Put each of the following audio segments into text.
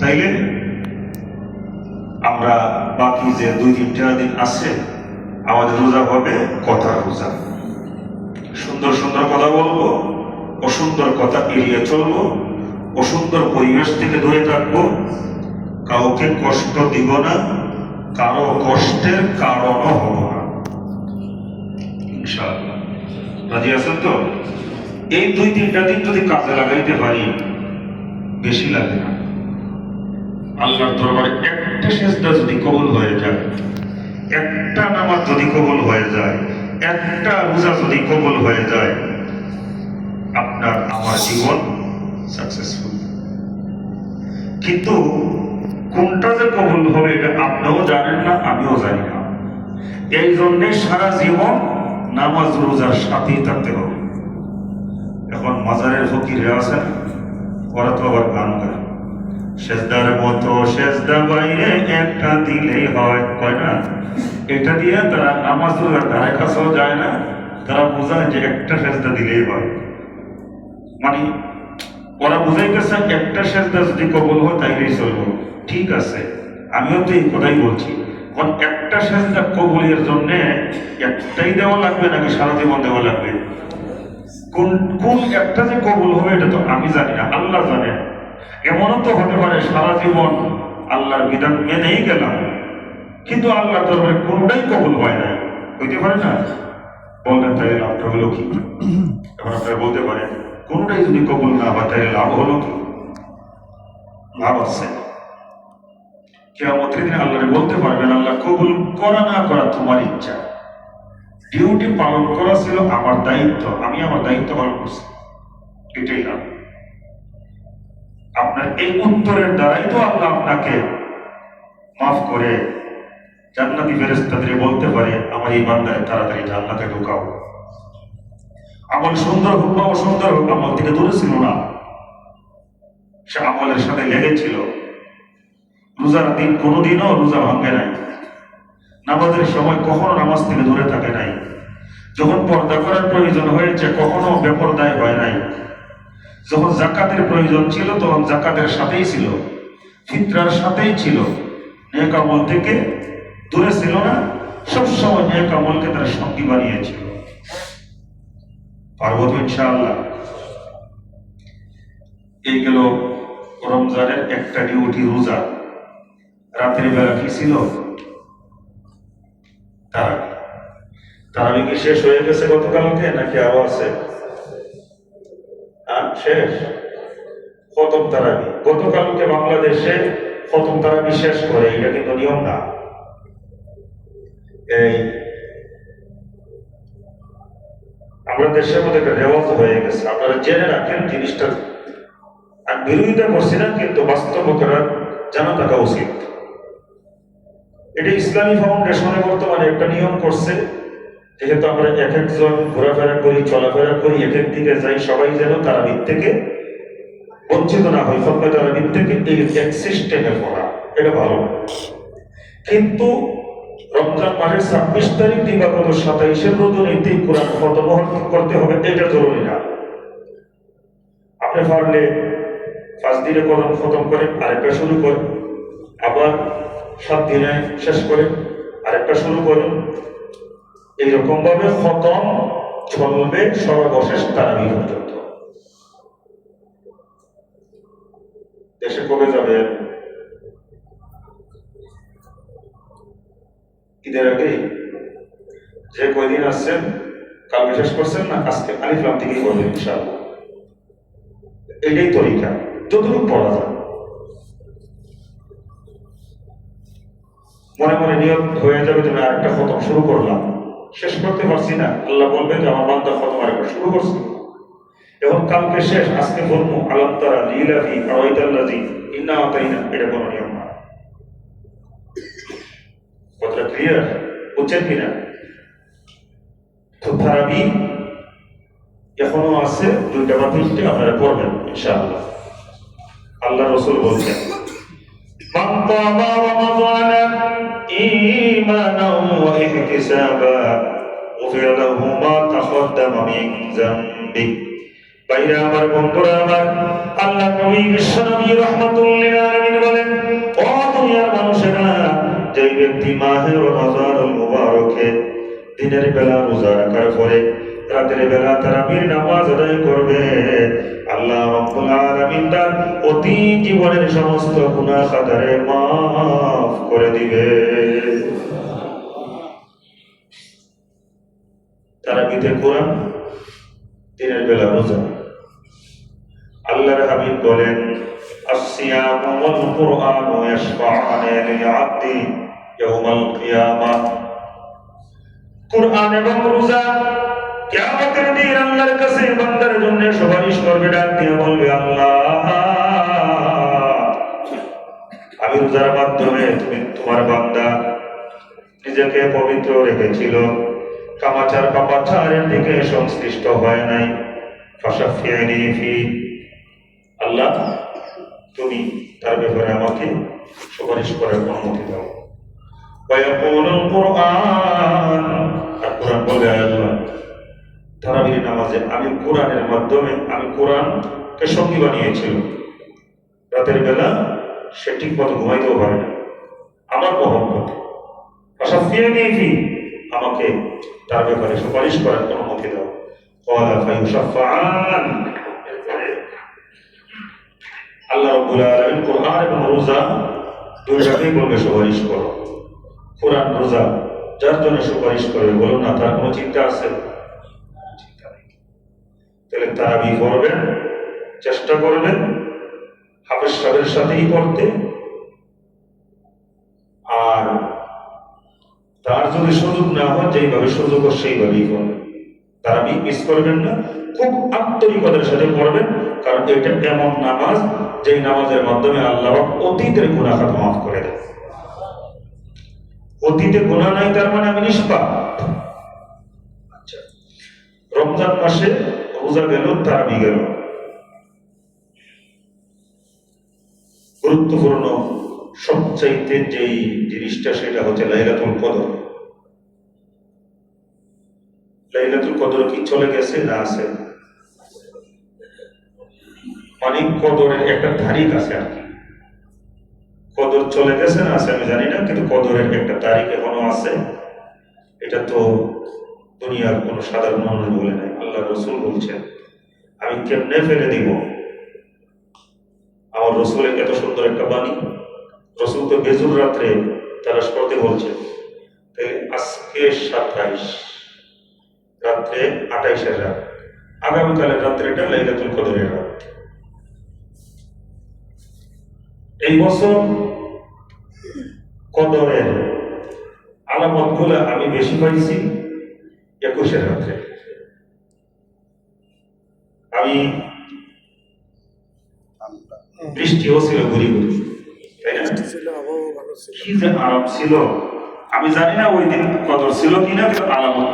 তাইলে আমরা বাকি যে দুই তিনটা দিন আছে, আমাদের রোজা হবে, কথার রোজা। সুন্দর সুন্দর কথা বলব, অসুন্দর কথা এড়িয়ে চলবো, অসুন্দর পরিবেশ থেকে দূরে থাকব। কাউকে কষ্ট দিব না, কারও কষ্টের কারণও হব না। রাজি আছেন তো? এই দুই তিনটা দিন যদি কাজে লাগাইতে পারি, বেশি লাগে না। আল্লাহর দরবারে একটা সেজদা যদি কবুল হয়ে যায়, একটা নামাজ যদি কবুল হয়ে যায়, একটা রোজা যদি কবুল হয়ে যায়, আপনার আমার জীবন সাকসেসফুল কিন্তু কোনটা যে কবুল হবে এটা আপনিও জানেন না, আমিও জানি না। এই জন্যে সারা জীবন নামাজ, রোজার সাথেই থাকতে হবে। এখন মাজারের ফকিরে আছেন, ওরা তো আবার গান গায় সেজদার মতো সেজদা বাইরে একটা দিলেই হয় কয় না? এটা দিয়ে তারা নামাজ ধারে কাছেও যায় না। তারা বোঝায় যে একটা সেজদা দিলেই হয়। মানে ওরা বুঝাইতেছে একটা সেজদা যদি কবল হয়, তাইলেই চলবো। ঠিক আছে, আমিও তো এই কথাই বলছি। কারণ একটা সেজদা কবলের জন্য একটাই দেওয়া লাগবে নাকি সারা জীবন দেওয়া লাগবে? কোন কোন একটা যে কবুল হবে, এটা তো আমি জানি না, আল্লাহ জানে। এমনও তো হতে পারে সারা জীবন আল্লাহর বিধান মেনেই গেলাম। কিন্তু আল্লাহ দরবারে কোনটাই কবুল হয় না হইতে পারে না? বলবেন তাই লাভটা হলো কি? এখন আপনারা বলতে পারেন, কোনটাই যদি কবুল না হয়, তাহলে লাভ হলো কি? লাভ আছে। কেমতের দিন আল্লাহরে বলতে পারবেন, আল্লাহ কবুল করা না করা তোমার ইচ্ছা। ডিউটি পালন করা ছিল আমার দায়িত্ব, আমি আমার দায়িত্ব পালন করছি। এটাই না আপনার এই উত্তরের দ্বারাই তো আল্লাহ আপনাকে মাফ করে জান্নাতি ফেরেস্তাদের বলতে পারে, আমার এই বান্দারে তাড়াতাড়ি জান্নাতে ঢোকাও। আমল সুন্দর হোক বা অসুন্দর হোক, আমল থেকে দূরে ছিল না। সে আমলের সাথে লেগেছিল। রোজার দিন কোনোদিনও রোজা ভাঙ্গে নাই। নামাজের সময় কখনো নামাজ থেকে দূরে থাকে নাই। যখন পর্দা করার প্রয়োজন হয়েছে, কখনো বেপরদায় হয় নাই। যখন জাকাতের প্রয়োজন ছিল, তখন জাকাতের সাথেই ছিল। ফিতরার সাথেই ছিল। নেক আমল থেকে দূরে ছিল না, সবসময় নেক আমলকে তার সঙ্গী বানিয়েছিল। পার্বত ইনশাআল্লাহ? এই গেল রমজানের একটা ডিউটি রোজা। রাতের বেলা কি ছিল? তারা তারাবি কি শেষ হয়ে গেছে গতকালকে, নাকি আরও আছে? শেষ খতম তারাবি। গতকালকে বাংলাদেশে খতম তারাবি শেষ করে, এটা কিন্তু নিয়ম না। এই আমরা দেশের মধ্যে একটা রেওয়াজ হয়ে গেছে। আপনারা জেনে রাখেন জিনিসটা। আর বিরোধিতা করছি না, কিন্তু বাস্তবতারা জানা থাকা উচিত। এটা ইসলামী ফাউন্ডেশনে বর্তমানে একটা নিয়ম করছে যেহেতু আমরা এক একজন ঘোরাফেরা করি, চলাফেরা করি, এক এক দিকে যাই, সবাই যেন তারাবিদ থেকে বঞ্চিত না হয় ফতবা তারাবিদ থেকে এই এক সিস্টেমে পড়া, এটা ভালো। কিন্তু রমজান মাসের ছাব্বিশ তারিখ দিবাগত সাতাইশের রজনীতেই কোরআন খতম করতে হবে, এটা জরুরি না। আপনি পারলে পাঁচ দিনে কদম খতম করে আরেকটা শুরু করেন, আবার সাত দিনে শেষ করে আরেকটা শুরু করেন এইরকম ভাবে খতম চলবে সর্বশেষ তারাবি পর্যন্ত। দেশে কবে যাবে? ঈদের আগেই। যে কয়দিন আসছেন, কালকে শেষ করছেন না আজকে? আলিফলাম থেকেই করবেন ইনশাআল্লাহ। এটাই তরিকা। যতটুকু পড়া যায়। মনে মনে নিয়ত হয়ে যাবে তুমি আরেকটা খতম শুরু করলাম। শেষ করতে পারছি না। আল্লাহ বলবে যে, আমার বান্দা ফতোয়া রেখা শুরু করছি। এবং কালকে শেষ, আজকে বলব, আলাম তারা লিলাফি আওয়াইতাল্লাজি ইন্না তাই না এটা কোনো নিয়ম না। কথাটা ক্লিয়ার বুঝছেন কিনা? তো তারাবি এখনও আছে, দুইটা বা তিনটে, আপনারা করবেন ইনশাআল্লাহ। আল্লাহ রসুল বলছেন إيمانا واحتسابا غفر له ما تقدم من ذنبه বাইরে আমার বন্ধুরা আমার আল্লাহ নবী বিশ্বনবী রহমতুল্লাহ আলামিন বলেন ব্যক্তি মাহে রমাজানুল মুবারকে দিনের বেলা রোজা রাখার পরে রাতের বেলা তারা বীর নামাজ আদায় করবে আল্লাহ রাব্বুল আলামিন তার অতি জীবনের সমস্ত গুনাহ খাতারে মাফ করে দিবে তারা বিতে কোরআন দিনের বেলা রোজা আল্লাহর হাবিব বলেন الصيام والقرآن يشفعان للعبد يوم القيامة কোরআন এবং রোজা কিয়ামতের দিন আল্লাহর কাছে বান্দার জন্য সুপারিশ করবে ডাক দিয়ে বলবে আল্লাহ আমি রোজার মাধ্যমে তুমি তোমার বান্দা নিজেকে পবিত্র রেখেছিল কামাচার পাপাচারের দিকে সংশ্লিষ্ট হয় নাই। আল্লাহ, তুমি তার ব্যাপারে আমাকে সুপারিশ করার অনুমতি দাও। বলে আল্লাহ নামাজে আমি কোরআনের মাধ্যমে, আমি কোরআনকে সঙ্গী বানিয়েছিল রাতের বেলা সে ঠিক মতো ঘুমাইতেও পারে না। আমার মহম্মত আমাকে তার ব্যাপারে সুপারিশ করার অনুমতি দাও। কলা আল্লাহ রব্বুল কোরআন এবং রোজা দুইটাকেই বলবে, সুপারিশ করো। কোরআন, রোজা, যার জন্য সুপারিশ করবে, বলো না, তার কোনো চিন্তা আছে? তাহলে তারা করবেন, চেষ্টা করবেন, হাফেজ সাহের সাথেই করতে। আর তার যদি সুযোগ না হয়, যেইভাবে সুযোগ সেইভাবেই করবেন তারা মিস করবেন না, খুব আন্তরিকতার সাথে পড়বেন, কারণ এটা এমন নামাজ, যেই নামাজের মাধ্যমে আল্লাহ অতীতের গুণাখাত মাফ করে দেয় অতীতে গুণা নাই, তার মানে আমি নিষ্পাপ। আচ্ছা রমজান মাসে রোজা গেল, তারাবি গেল। গুরুত্বপূর্ণ সবচাইতে যেই জিনিসটা সেটা হচ্ছে লাইলাতুল কদর। লাইলাতুল কদর কি চলে গেছে না আছে? মানে কদরের একটা তারিখ আছে আর কি। কদর চলে গেছে না আছে আমি জানি না, কিন্তু কদরের একটা তারিখ এখনও আছে। এটা তো দুনিয়ার কোনো সাধারণ মানুষ বলে নাই আল্লাহ রসুল বলছেন, আমি কেমনে ফেলে দিব? আমার রসুলের এত সুন্দর একটা বাণী রসুল তো বেজুর রাত্রে তারা বলছেন তাই আজকে সাতাইশ, রাত্রে আঠাইশের রাত। আগামীকালের রাত্রেটা লাইলাতুল কদরের রাত। এই বছর কদরের আলামতগুলো আমি বেশি পাইছি একুশের রাত্রে। আমি বৃষ্টিও ছিল ঘুরি ঘুরি তাই ছিল আরাম আমি জানি না ওই দিন কদর ছিল কিনা কিন্তু আলামত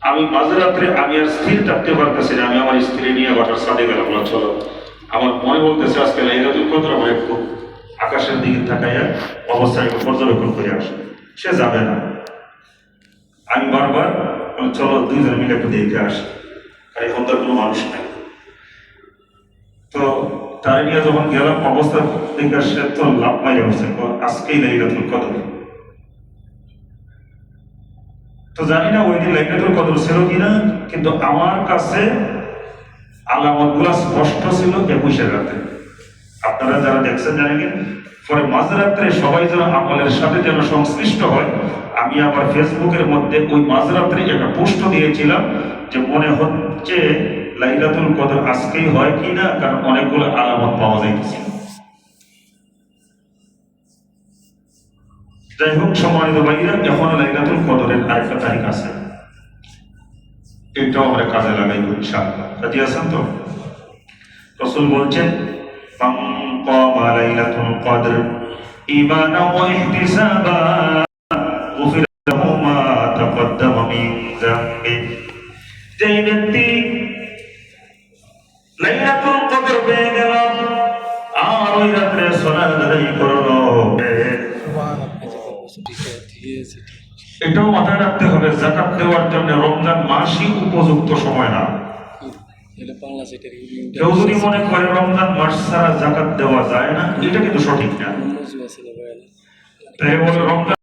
আমি মাঝরাত্রে আমি আর স্থির থাকতে পারতেছি না আমি আমার স্ত্রী নিয়ে বাসার সাথে গেলাম বললাম, চলো। আমার মনে বলতেছে আজকে লাইলাতুল কদর আমার একটু আকাশের দিকে তাকাইয়া অবস্থায় পর্যবেক্ষণ করে আসে। সে যাবে না। আমি বারবার চলো দুইজন মিলে একটু দেখে আসি। আর এখন তো কোনো মানুষ নাই। তো নিয়ে যখন গেলাম, অবস্থা দেখে সে তো লাভ মাইরে বসে আজকেই লাইলাতুল কদর। তো জানি না ওই দিন লাইলাতুল কদর ছিল কিনা, কিন্তু আমার কাছে আলামতগুলা স্পষ্ট ছিল একুশের রাতে। আপনারা যারা দেখছেন জানেন পরে মাঝরাত্রে সবাই যেন আমলের সাথে যেন সংশ্লিষ্ট হয়, আমি আমার ফেসবুকের মধ্যে ওই মাঝরাত্রে একটা পোস্ট দিয়েছিলাম যে মনে হচ্ছে লাইলাতুল কদর আজকেই হয় কিনা কারণ অনেকগুলো আলামত পাওয়া যাইতেছে। যাই হোক, সম্মানিত ভাইরা এখনও লাইলাতুল কদরের আরেকটা তারিখ আছে। এটাও আমরা কাজে লাগাইব ইনশাআল্লাহ। রাজি আছেন তো? রসুল বলছেন ঈমানাও ওয়া ইহতিসাবা গুফির লাহু মা তাকদ্দামা মিন যেই ব্যক্তি ওই রাত্রে সোনার আদায় করল। এটাও মাথায় রাখতে হবে জাকাত দেওয়ার জন্য রমজান মাসই উপযুক্ত সময় না। কেউ যদি মনে করে রমজান মাস ছাড়া জাকাত দেওয়া যায় না এটা কিন্তু সঠিক না। তাই বলে রমজান